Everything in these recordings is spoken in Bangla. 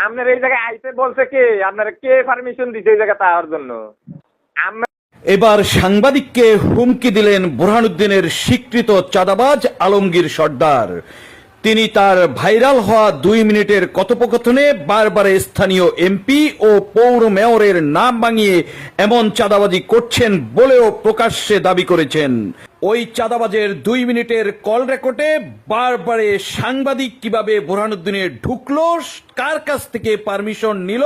আপনার এই জায়গায় আইতে বলছে কে? কে পারমিশন এই জায়গা জন্য? এবার সাংবাদিককে হুমকি দিলেন বুরহানুদ্দিনের স্বীকৃত চাঁদাবাজ আলমগীর সর্দার। তিনি তার ভাইরাল হওয়া দুই মিনিটের কথোপকথনে বারবার স্থানীয় এমপি ও পৌর মেয়রের নাম ভাঙিয়ে এমন চাঁদাবাজি করছেন বলেও প্রকাশ্যে দাবি করেছেন। ওই চাঁদাবাজের দুই মিনিটের কল রেকর্ডে বারবারে সাংবাদিক কীভাবে বোরহানুদ্দিনের ঢুকলো, কার কাছ থেকে পারমিশন নিল,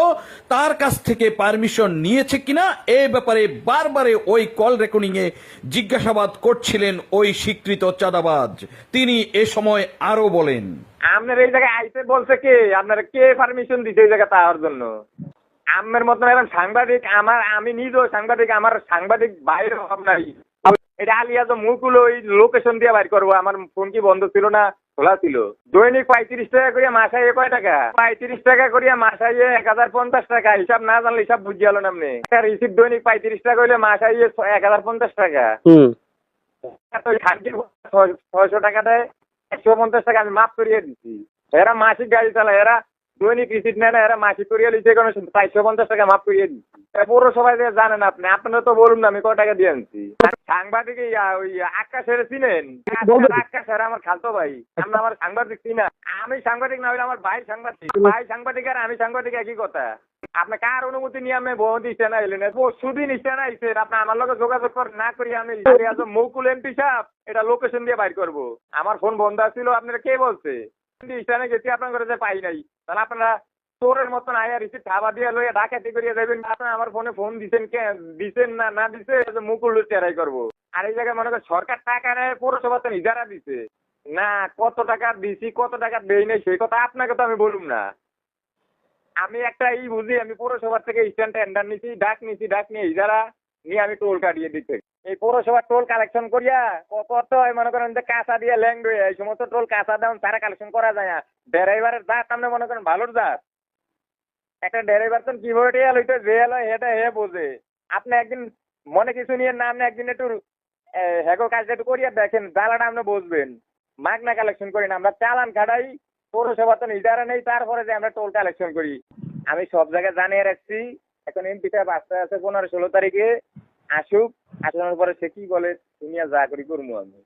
তার কাছ থেকে পারমিশন নিয়েছে কিনা, এ ব্যাপারে বারবারে ওই কল রেকর্ডিং এ জিজ্ঞাসাবাদ করছিলেন ওই স্বীকৃত চাঁদাবাজ। তিনি এ সময় আরও বলেন, আপনার এই জায়গায় আইতে বলছে কে? আপনার কে পারমিশন দিছে এই জায়গা তার জন্য? আপনার মতন এখন সাংবাদিক আমার, আমি নিজেও সাংবাদিক, আমার সাংবাদিক বাইরে অভাব নাই। এটা আলিয়া তো মুকুল ওই লোকেশন দিয়ে বাইর করব আমার ফোন কি বন্ধ ছিল না? খোলা ছিল। দৈনিক পঁয়ত্রিশ টাকা করিয়া মাসায় কয় টাকা পঁয়ত্রিশ টাকা করিয়া মাসায় এক হাজার পঞ্চাশ টাকা হিসাব না জানলে হিসাব বুঝি গেল না আপনি রিসিভ দৈনিক পঁয়ত্রিশ টাকা হইলে মাসায় এক হাজার পঞ্চাশ টাকা। ছয়শো টাকাটায় একশো পঞ্চাশ টাকা আমি মাফ করিয়ে দিচ্ছি এরা মাসিক গাড়ি চালায় এরা দৈনিক রিসিট নেয় এরা মাসিক করিয়ে লিখে কোনো চারশো পঞ্চাশ টাকা মাফ করিয়ে দিচ্ছি পৌরসভায় যে জানেন আপনি আপনারা তো বলুন না আমি কয় টাকা দিয়ে আনছি। সাংবাদিক ওই আকাশের চিনেন? আকাশ আমার খালতো ভাই আমরা আমার সাংবাদিক চিনা আমি সাংবাদিক না হইলে আমার ভাই সাংবাদিক। ভাই সাংবাদিক আর আমি সাংবাদিক একই কথা। আপনি কার অনুমতি নিয়ে আমি আইছেন আপনি আমার লগে যোগাযোগ করে না করি আমি মৌকুল এমপি সাহেব এটা লোকেশন দিয়ে বাইর করব। আমার ফোন বন্ধ ছিল আপনারা কে বলছে? আপনার পাই নাই, তাহলে আপনারা চোরের মতন আয়া দিয়ে ডাকাতি আমার ফোনে ফোন কে না না দিছে মুকুল টেরাই করব আর এই জায়গায় মনে করেন সরকার টাকা নেয় পৌরসভা তো ইজারা দিছে। না, কত টাকা দিছি, কত টাকা দেই নাই, সেই কথা আপনাকে তো আমি বলুম না। আমি একটা এই বুঝি, আমি পৌরসভার থেকে স্ট্যান্ড টেন্ডার নিছি, ডাক নিছি, ডাক নিয়ে ইজারা নিয়ে, আমি টোল কাটিয়ে দিতে এই পৌরসভার টোল কালেকশন করিয়া ক- কত মনে করেন যে কাঁচা দিয়ে ল্যাংড এই সমস্ত টোল কাঁচা দাম তারা কালেকশন করা যায় না। ড্রাইভারের দাঁত আপনি মনে করেন ভালোর দাঁত একটা ড্রাইভার তো কীভাবে টিয়া লইতে যে এলো এটা হে বোঝে। আপনি একদিন মনে কিছু নিয়ে না, আপনি একদিন একটু হ্যাগো কাজটা একটু করিয়া দেখেন, জ্বালাটা আপনি বুঝবেন। মাগনা কালেকশন করি না, আমরা চালান খাটাই, পৌরসভা তো ইজারা নেই, তারপরে যে আমরা টোল কালেকশন করি। আমি সব জায়গায় জানিয়ে রাখছি, এখন এমপি সাহেব আসতে আছে পনেরো ষোলো তারিখে, আসুক। আসানোর পরে সে কি বলে? দুনিয়া যা করি করব আমি।